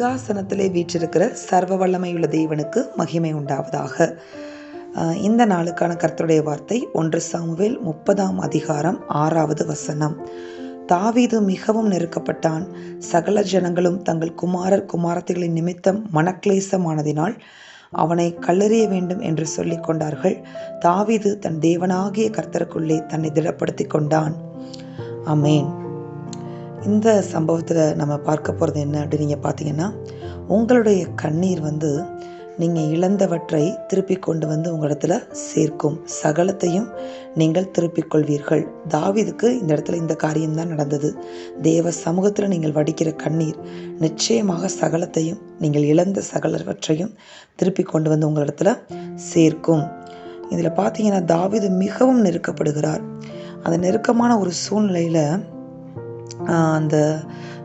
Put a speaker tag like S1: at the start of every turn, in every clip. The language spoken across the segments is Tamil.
S1: சிங்காசனத்திலே வீற்றிருக்கிற சர்வ வல்லமையுள்ள தேவனுக்கு மகிமை உண்டாவதாக. இந்த நாளுக்கான கர்த்தருடைய வார்த்தை ஒன்று சாமுவேல் முப்பதாம் அதிகாரம் ஆறாவது வசனம். தாவீது மிகவும் நெருக்கப்பட்டான். சகல ஜனங்களும் தங்கள் குமாரர் குமாரத்திகளின் நிமித்தம் மனக்லேசமானதினால் அவனை கல்லறிய வேண்டும் என்று சொல்லிக் கொண்டார்கள். தாவீது தன் தேவனாகிய கர்த்தருக்குள்ளே தன்னை திடப்படுத்தி கொண்டான். அமேன் இந்த சம்பவத்தில் நம்ம பார்க்க போகிறது என்ன அப்படின்னு நீங்கள் பார்த்தீங்கன்னா உங்களுடைய கண்ணீர் வந்து நீங்கள் இழந்தவற்றை திருப்பி கொண்டு வந்து உங்களிடத்துல சேர்க்கும். சகலத்தையும் நீங்கள் திருப்பிக் கொள்வீர்கள். தாவிதுக்கு இந்த இடத்துல இந்த காரியம்தான் நடந்தது. தேவ சமூகத்தில் நீங்கள் வடிக்கிற கண்ணீர் நிச்சயமாக சகலத்தையும் நீங்கள் இழந்த சகலவற்றையும் திருப்பி கொண்டு வந்து உங்களிடத்துல சேர்க்கும். இதில் பார்த்தீங்கன்னா தாவீது மிகவும் நெருக்கப்படுகிறார். அந்த நெருக்கமான ஒரு சூழ்நிலையில் அந்த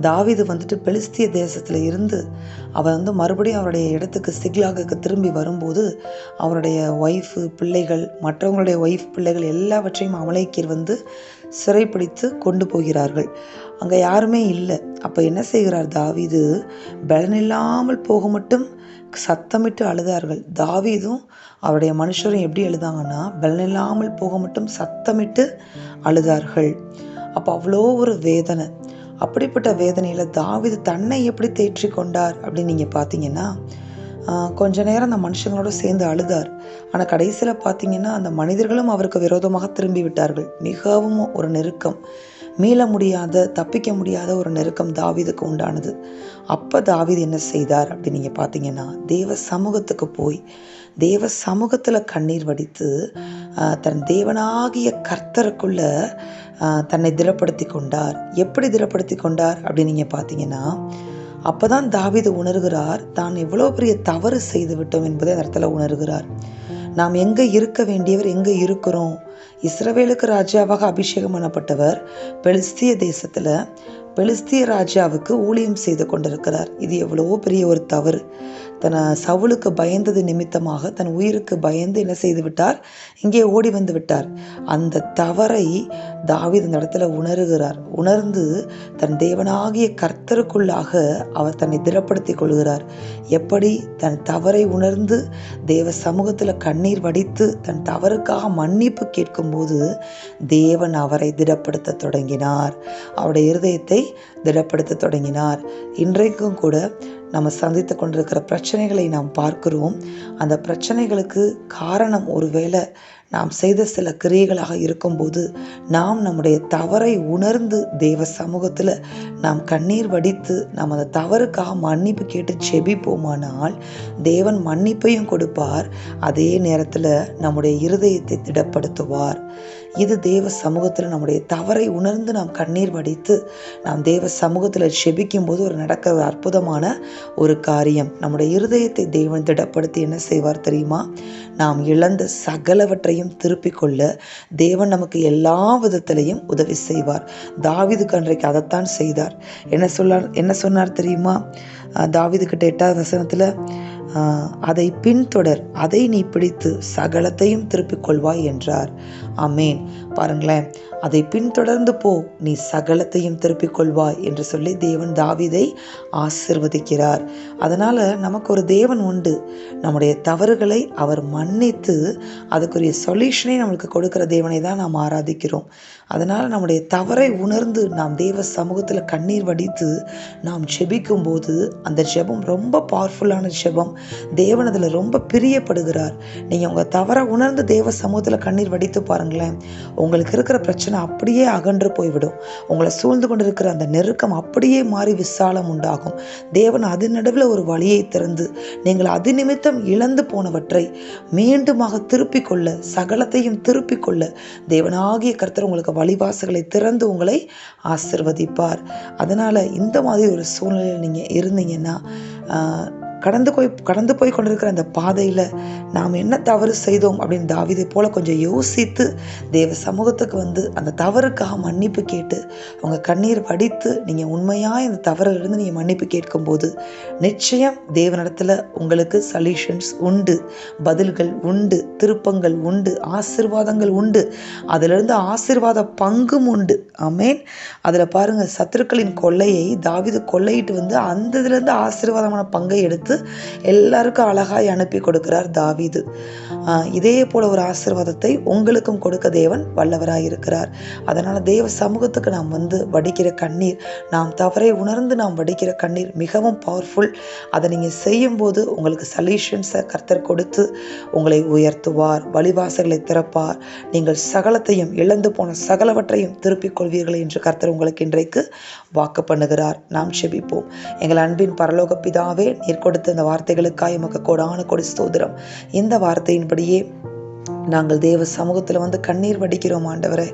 S1: தாவிது வந்துட்டு பெலிஸ்திய தேசத்தில் இருந்து அவர் வந்து மறுபடியும் அவருடைய இடத்துக்கு சிக்லாகுக்கு திரும்பி வரும்போது அவருடைய ஒய்ஃபு பிள்ளைகள் மற்றவங்களுடைய ஒய்ஃப் பிள்ளைகள் எல்லாவற்றையும் அமலைக்கீர் வந்து சிறைப்பிடித்து கொண்டு போகிறார்கள். அங்கே யாருமே இல்லை. அப்போ என்ன செய்கிறார் தாவீது? பலனில்லாமல் போக மட்டும் சத்தமிட்டு அழுதார்கள். தாவீதும் அவருடைய மனுஷரும் எப்படி அழுதாங்கன்னா பலனில்லாமல் போக மட்டும் சத்தமிட்டு அழுதார்கள். அப்போ அவ்வளோ ஒரு வேதனை. அப்படிப்பட்ட வேதனையில் தாவிது தன்னை எப்படி தேற்றி கொண்டார் அப்படின்னு நீங்கள் பார்த்தீங்கன்னா கொஞ்ச நேரம் அந்த மனுஷங்களோட சேர்ந்து அழுதார். ஆனால் கடைசியில் பார்த்தீங்கன்னா அந்த மனிதர்களும் அவருக்கு விரோதமாக திரும்பி விட்டார்கள். மிகவும் ஒரு நெருக்கம். மீள முடியாத தப்பிக்க முடியாத ஒரு நெருக்கம் தாவீதுக்கு உண்டானது. அப்போ தாவீது என்ன செய்தார் அப்படின்னு நீங்கள் பார்த்தீங்கன்னா தேவ சமூகத்துக்கு போய் தேவ சமூகத்தில் கண்ணீர் வடித்து தன் தேவனாகிய கர்த்தருக்குள்ள தன்னை திடப்படுத்தி கொண்டார். எப்படி திடப்படுத்தி கொண்டார் அப்படின்னு நீங்கள் பார்த்தீங்கன்னா அப்போ தான் தாவீது உணர்கிறார் தான் எவ்வளோ பெரிய தவறு செய்து விட்டோம் என்பதை அந்த இடத்துல உணர்கிறார். நாம் எங்கே இருக்க வேண்டியவர் எங்கே இருக்கிறோம்? இஸ்ரவேலுக்கு ராஜாவாக அபிஷேகம் பண்ணப்பட்டவர் பெலிஸ்திய தேசத்தில் பெலிஸ்திய ராஜாவுக்கு ஊழியம் செய்து கொண்டிருக்கிறார். இது எவ்வளவோ பெரிய ஒரு தவறு. தன் சவுலுக்கு பயந்தது நிமித்தமாக தன் உயிருக்கு பயந்து என்ன செய்து விட்டார்? இங்கே ஓடி வந்து விட்டார். அந்த தவறை தாவீது இந்த இடத்துல உணர்கிறார். உணர்ந்து தன் தேவனாகிய கர்த்தருக்குள்ளாக அவர் தன்னை திடப்படுத்திக் கொள்கிறார். எப்படி? தன் தவறை உணர்ந்து தேவ சமூகத்தில் கண்ணீர் வடித்து தன் தவறுக்காக மன்னிப்பு கேட்கும்போது தேவன் அவரை திடப்படுத்த தொடங்கினார். அவருடைய இருதயத்தை திடப்படுத்த தொடங்கினார். இன்றைக்கும் கூட நம்ம சந்தித்து கொண்டிருக்கிற பிரச்சனைகளை நாம் பார்க்கிறோம். அந்த பிரச்சனைகளுக்கு காரணம் ஒருவேளை நாம் செய்த சில கிரியைகளாக இருக்கும்போது நாம் நம்முடைய தவறை உணர்ந்து தேவ சமூகத்தில் நாம் கண்ணீர் வடித்து நாம் அந்த தவறுக்காக மன்னிப்பு கேட்டு செபிப்போமானால் தேவன் மன்னிப்பையும் கொடுப்பார். அதே நேரத்தில் நம்முடைய இருதயத்தை திடப்படுத்துவார். இது தேவ சமூகத்தில் நம்முடைய தவறை உணர்ந்து நாம் கண்ணீர் வடித்து நாம் தேவ சமூகத்தில் செபிக்கும் போது ஒரு நடக்கிற ஒரு அற்புதமான ஒரு காரியம். நம்முடைய இருதயத்தை தேவன் திடப்படுத்தி என்ன செய்வார் தெரியுமா? நாம் இழந்த சகலவற்றையும் திருப்பிக் கொள்ள தேவன் நமக்கு எல்லா விதத்திலையும் உதவி செய்வார். தாவிது கன்றைக்கு அதைத்தான் செய்தார். என்ன சொல்லார் என்ன சொன்னார் தெரியுமா? தாவிது கிட்ட எட்டாவது வசனத்தில் அதை பின்தொடர் அதை நீ பிடித்து சகலத்தையும் திருப்பிக் கொள்வாய் என்றார். அமேன் பாருங்களேன். அதை பின்தொடர்ந்து போ நீ சகலத்தையும் திருப்பிக் கொள்வாய் என்று சொல்லி தேவன் தாவிதை ஆசிர்வதிக்கிறார். அதனால் நமக்கு ஒரு தேவன் உண்டு. நம்முடைய தவறுகளை அவர் மன்னித்து அதுக்குரிய சொல்யூஷனை நம்மளுக்கு கொடுக்குற தேவனை தான் நாம் ஆராதிக்கிறோம். அதனால் நம்முடைய தவறை உணர்ந்து நாம் தேவ சமூகத்தில் கண்ணீர் வடித்து நாம் ஜெபிக்கும் போது அந்த ஜெபம் ரொம்ப பவர்ஃபுல்லான ஜெபம். தேவன் அதில் ரொம்ப பிரியப்படுகிறார். நீங்கள் உங்கள் தவறை உணர்ந்து தேவ சமூகத்தில் கண்ணீர் வடித்து பாருங்களேன். உங்களுக்கு இருக்கிற பிரச்சனை அப்படியே அகன்று போய்விடும். உங்களை சூழ்ந்து கொண்டிருக்கிற அந்த நெருக்கம் அப்படியே மாறி விசாலம் உண்டாகும். தேவன் அது நடுவில் ஒரு வழியை திறந்து நீங்கள் அது நிமித்தம் இழந்து போனவற்றை மீண்டுமாக திருப்பிக் கொள்ள சகலத்தையும் திருப்பிக் கொள்ள தேவனாகிய கர்த்தர் உங்களுக்கு வழிவாசல்களை திறந்து உங்களை ஆசிர்வதிப்பார். அதனால் இந்த மாதிரி ஒரு சூழ்நிலையில் நீங்கள் இருந்தீங்கன்னா கடந்து போய் கடந்து போய் கொண்டிருக்கிற அந்த பாதையில் நாம் என்ன தவறு செய்தோம் அப்படின்னு தாவிதை போல கொஞ்சம் யோசித்து தேவ சமூகத்துக்கு வந்து அந்த தவறுக்காக மன்னிப்பு கேட்டு அவங்க கண்ணீர் வடித்து நீங்கள் உண்மையாக இந்த தவறிலிருந்து நீங்கள் மன்னிப்பு கேட்கும்போது நிச்சயம் தேவனிடத்தில் உங்களுக்கு சொல்யூஷன்ஸ் உண்டு பதில்கள் உண்டு திருப்பங்கள் உண்டு ஆசிர்வாதங்கள் உண்டு அதிலிருந்து ஆசிர்வாத பங்கும் உண்டு. அமேன் அதில் பாருங்கள் சத்துருக்களின் கொள்ளையை தாவிது கொள்ளையிட்டு வந்து அந்த இதுலேருந்து ஆசீர்வாதமான பங்கை எடுத்து எல்லாருக்கும் அழகாய் அனுப்பி கொடுக்கிறார் தாவிது. இதே போல ஒரு ஆசீர்வாதத்தை உங்களுக்கும் கொடுக்க தேவன் வல்லவராக இருக்கிறார் அதனால் தேவ சமூகத்துக்கு நாம் வந்து வடிக்கிற கண்ணீர் நாம் தவறை உணர்ந்து நாம் வடிக்கிற கண்ணீர் மிகவும் பவர்ஃபுல் அதை நீங்கள் செய்யும்போது உங்களுக்கு சல்யூஷன்ஸை கர்த்தர் கொடுத்து உங்களை உயர்த்துவார் வழிவாசல்களை திறப்பார். நீங்கள் சகலத்தையும் இழந்து போன சகலவற்றையும் திருப்பிக் கொள்வீர்கள் என்று கர்த்தர் உங்களுக்கு இன்றைக்கு வாக்கு பண்ணுகிறார். நாம் செபிப்போம். எங்கள் அன்பின் பரலோக பிதாவே நீர் கொடுத்த இந்த வார்த்தைகளுக்காக எமக்கு கோடான கொடி ஸ்தோத்திரம். இந்த पढ़िए। நாங்கள் தேவ சமூகத்தில் வந்து கண்ணீர் வடிக்கிறோம் ஆண்டவரே.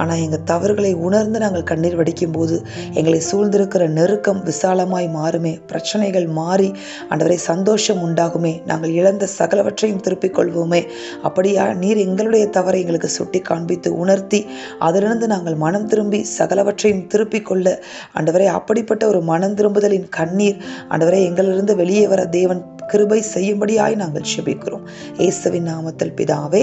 S1: ஆனால் எங்கள் தவறுகளை உணர்ந்து நாங்கள் கண்ணீர் வடிக்கும் போது எங்களை சூழ்ந்திருக்கிற நெருக்கம் விசாலமாய் மாறுமே. பிரச்சனைகள் மாறி ஆண்டவரை சந்தோஷம் உண்டாகுமே. நாங்கள் இழந்த சகலவற்றையும் திருப்பிக் கொள்வோமே. அப்படியா நீர் எங்களுடைய தவறை எங்களுக்கு சுட்டி காண்பித்து உணர்த்தி அதிலிருந்து நாங்கள் மனம் திரும்பி சகலவற்றையும் திருப்பிக் கொள்ள ஆண்டவரை அப்படிப்பட்ட ஒரு மனம் திரும்புதலின் கண்ணீர் ஆண்டவரை எங்களிலிருந்து வெளியே வர தேவன் கிருபை செய்யும்படியாய் நாங்கள் செபிக்கிறோம். இயேசுவின் நாமத்தில் பிதாவே